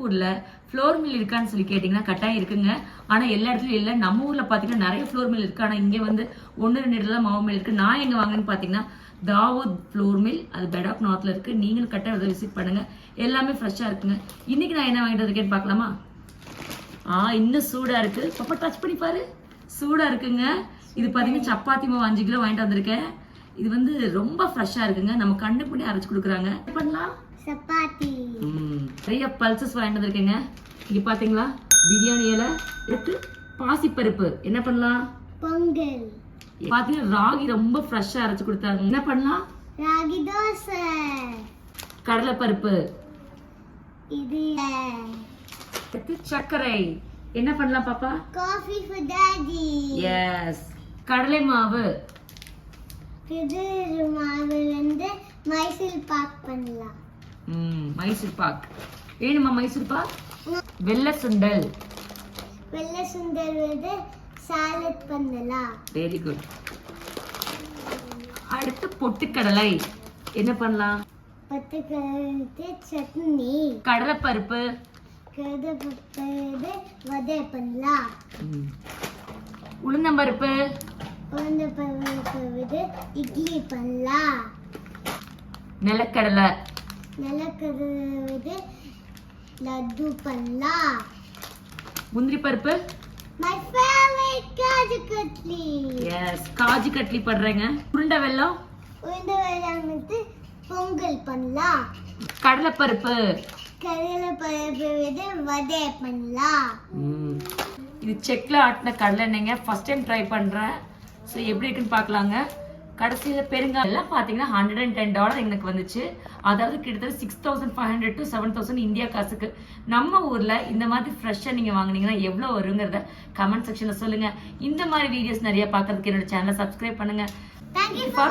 ஊர்ல floor mill இருக்கான்னு சொல்லி கேட்டிங்கன்னா கட்டாயம் இருக்குங்க. ஆனா எல்லா இடத்துலயும் இல்ல. நம்ம ஊர்ல பாத்தீங்கன்னா நிறைய ஃப்ளோர் மில் இருக்கு. ஆனா இங்க வந்து ஒன்னு ரெண்டு இடத்துல மாவு மில் இருக்கு. நான் எங்க வாங்கினேன்னு பாத்தீங்கன்னா தாவூத் ஃப்ளோர் மில் அது பெட் ஆஃப் நார்த்ல இருக்கு. நீங்களும் கட்டாயம் அதை விசிட் பண்ணுங்க. எல்லாமே ஃப்ரெஷ்ஷா இருக்குங்க. இன்னைக்கு நான் என்ன வாங்கிட்டு இருக்கேன்னு பார்க்கலாமா? ஆ இன்னும் சூடா இருக்கு. பாப்பா டச் பண்ணி பாரு. சூடா இருக்குங்க. இது பாத்தீங்கன்னா சப்பாத்தி மாவு அஞ்சு கிலோ வாங்கிட்டு வந்திருக்கேன். இது வந்து ரொம்ப ஃப்ரெஷ்ஷா இருக்குங்க. நம்ம கண்ணு பண்ணி அரைச்சு கொடுக்குறாங்க. பண்ணலாம்? சப்பாத்தி. ம், நிறைய பல்சஸ் வாங்கிட்டு வந்திருக்கேங்க. இங்க பாத்தீங்களா? பிரியாணி இலை எடுத்து பாசிப்பருப்பு. என்ன பண்ணலாம்? பொங்கல். பாத்தீங்கன்னா ராகி ரொம்ப ஃப்ரெஷ்ஷா அரைச்சு கொடுத்தாங்க. என்ன பண்ணலாம்? ராகி தோசை. கடலைப்பருப்பு. இது அடுத்து சர்க்கரை. என்ன பண்ணலாம் பாப்பா? காஃபி ஃபார் டாடி எஸ் கடலை மாவு. இது மாவு வந்து மைசூர் பாக் பண்ணலாம். ம், மைசூர் பாக் வேணுமா மைசூர் பாக்? வெள்ளை சுண்டல். வெள்ளை சுண்டல் வந்து சாலட் பண்ணலாம் வெரி குட் அடுத்து பொட்டுக்கடலை. என்ன பண்ணலாம்? பத்துக்கிழமை சட்னி. கடலைப்பருப்பு. வடை பண்ணலாம் ம். உளுந்தம்பருப்பு. உளுந்த பருப்பு வந்து இட்லி பண்ணலாம் நிலக்கடலை. நிலக்கடலை வந்து லட்டு பண்ணலாம். முந்திரி பருப்பு? My favourite kaju katli. Yes kaju katli பண்றேங்க உருண்டை வெல்லம்? உளுந்த வெள்ளம் வந்து பொங்கல் பண்ணலாம். கடலைப்பருப்பு? கடலை பருப்பு வந்து வடை பண்ணலாம். இது செக்ல ஆட்டின கடலை எண்ணெய்ங்க ஃபர்ஸ்ட் டைம் ட்ரை பண்றேன். ஸோ எப்படி இருக்குன்னு பார்க்கலாங்க. கடைசியில் பெருங்காயம் எல்லாம் பார்த்தீங்கன்னா ஹண்ட்ரட் அண்ட் டென் டாலர் எனக்கு வந்துச்சு. அதாவது கிட்டத்தட்ட six thousand five hundred to seven thousand India காசுக்கு. நம்ம ஊர்ல இந்த மாதிரி ஃப்ரெஷ்ஷாக நீங்க வாங்குனீங்கன்னா எவ்வளோ வருங்கிறத கமெண்ட் செக்ஷன்ல சொல்லுங்க. இந்த மாதிரி வீடியோஸ் நிறைய பார்க்கறதுக்கு என்னோட சேனலை சப்ஸ்கிரைப் பண்ணுங்க. Thank you For